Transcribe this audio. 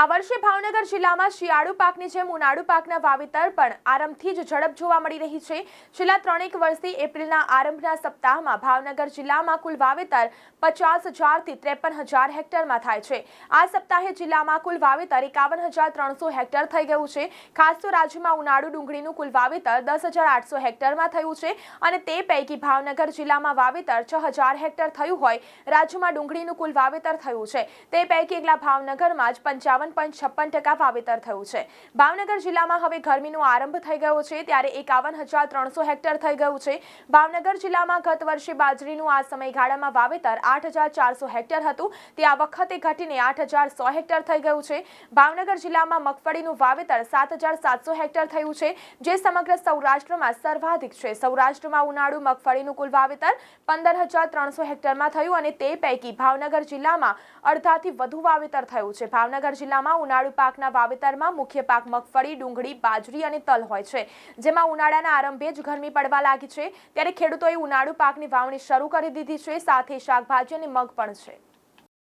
આ વર્ષે ભાવનગર જિલ્લામાં શિયાળુ પાકની જેમ ઉનાળુ પાકના વાવેતર પણ આરંભથી જ ઝડપ જોવા મળી રહી છે. છેલ્લા ત્રણેક વર્ષથી એપ્રિલના આરંભના સપ્તાહમાં ભાવનગર જિલ્લામાં કુલ વાવેતર પચાસ હજારથી ત્રેપન હજાર હેક્ટરમાં થાય છે. આ સપ્તાહે જિલ્લામાં કુલ વાવેતર એકાવન હજાર ત્રણસો હેક્ટર થઈ ગયું છે. ખાસ તો રાજ્યમાં ઉનાળુ ડુંગળીનું કુલ વાવેતર દસ હજાર આઠસો હેક્ટરમાં થયું છે અને તે પૈકી ભાવનગર જિલ્લામાં વાવેતર છ હજાર હેક્ટર થયું હોય, રાજ્યમાં ડુંગળીનું કુલ વાવેતર થયું છે. તે પૈકી એકલા ભાવનગરમાં જ પંચાવન પોઈન્ટ છપ્પન ટકા વાવેતર થયું છે. ભાવનગર જિલ્લામાં હવે ગરમીનો આરંભ થઈ ગયો છે, ત્યારે એકાવન હજાર ત્રણસો હેક્ટર થઈ ગયું છે. ભાવનગર જિલ્લામાં ગત વર્ષે બાજરીનું આ સમયગાળામાં વાવેતર આઠ હજાર ચારસો હેક્ટર હતું. તે આ વખતે ઘટીને આઠ હજાર સો હેક્ટર થઈ ગયું છે. ભાવનગર જિલ્લામાં મગફળીનું વાવેતર સાત હજાર સાતસો હેક્ટર થયું છે, જે સમગ્ર સૌરાષ્ટ્રમાં સર્વાધિક છે. સૌરાષ્ટ્રમાં ઉનાળુ મગફળીનું કુલ વાવેતર પંદર હજાર ત્રણસો હેક્ટરમાં થયું અને તે પૈકી ભાવનગર જિલ્લામાં અડધાથી વધુ વાવેતર થયું છે. ભાવનગર જિલ્લામાં ઉનાળુ પાકના વાવેતરમાં મુખ્ય પાક મગફળી, ડુંગળી, બાજરી અને તલ હોય છે. જેમાં ઉનાળાના આરંભે જ ગરમી પડવા લાગી છે. ત્યારે ખેડૂતોએ ઉનાળુ પાકની વાવણી શરૂ કરી દીધી છે. સાથે શાકભાજી અને મગ પણ છે.